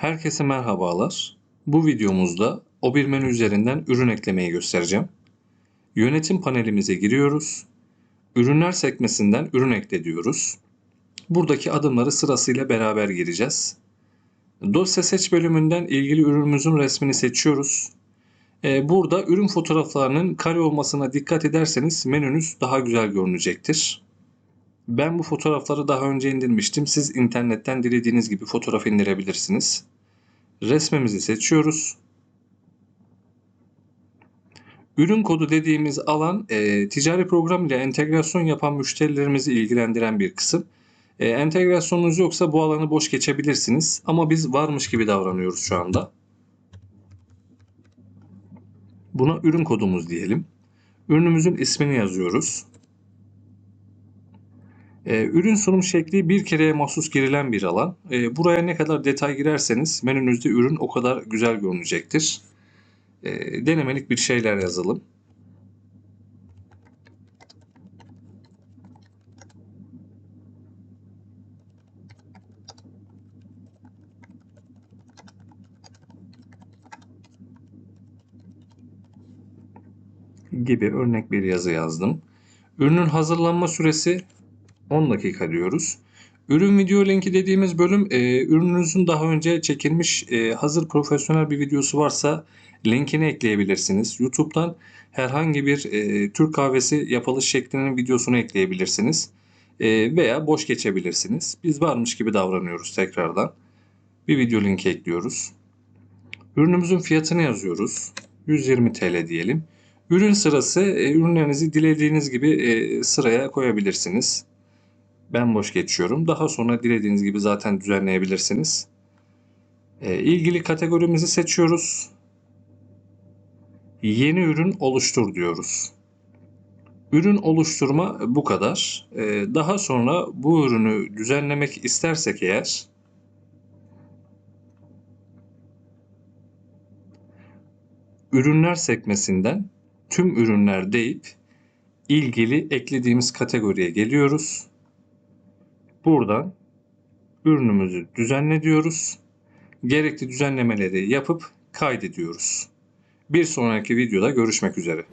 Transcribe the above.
Herkese merhabalar. Bu videomuzda o bir menü üzerinden ürün eklemeyi göstereceğim. Yönetim panelimize giriyoruz. Ürünler sekmesinden ürün ekle diyoruz. Buradaki adımları sırasıyla beraber gireceğiz. Dosya seç bölümünden ilgili ürünümüzün resmini seçiyoruz. Ee, Burada ürün fotoğraflarının kare olmasına dikkat ederseniz menünüz daha güzel görünecektir. Ben bu fotoğrafları daha önce indirmiştim. Siz internetten dilediğiniz gibi fotoğraf indirebilirsiniz. Resmimizi seçiyoruz. Ürün kodu dediğimiz alan e, ticari program ile entegrasyon yapan müşterilerimizi ilgilendiren bir kısım. E, entegrasyonunuz yoksa bu alanı boş geçebilirsiniz. Ama biz varmış gibi davranıyoruz şu anda. Buna ürün kodumuz diyelim. Ürünümüzün ismini yazıyoruz. Ee, ürün sunum şekli bir kereye mahsus girilen bir alan. Ee, buraya ne kadar detay girerseniz menünüzde ürün o kadar güzel görünecektir. Ee, denemelik bir şeyler yazalım. gibi örnek bir yazı yazdım. Ürünün hazırlanma süresi 10 dakika diyoruz. Ürün video linki dediğimiz bölüm e, ürününüzün daha önce çekilmiş e, hazır profesyonel bir videosu varsa linkini ekleyebilirsiniz. YouTube'dan herhangi bir e, Türk kahvesi yapılış şeklinin videosunu ekleyebilirsiniz. E, veya boş geçebilirsiniz. Biz varmış gibi davranıyoruz tekrardan. Bir video linki ekliyoruz. Ürünümüzün fiyatını yazıyoruz. 120 TL diyelim. Ürün sırası e, ürünlerinizi dilediğiniz gibi e, sıraya koyabilirsiniz. Ben boş geçiyorum. Daha sonra dilediğiniz gibi zaten düzenleyebilirsiniz. E, ilgili kategorimizi seçiyoruz. Yeni ürün oluştur diyoruz. Ürün oluşturma bu kadar. E, daha sonra bu ürünü düzenlemek istersek eğer ürünler sekmesinden tüm ürünler deyip ilgili eklediğimiz kategoriye geliyoruz. Buradan ürünümüzü düzenle diyoruz. Gerekli düzenlemeleri yapıp kaydediyoruz. Bir sonraki videoda görüşmek üzere.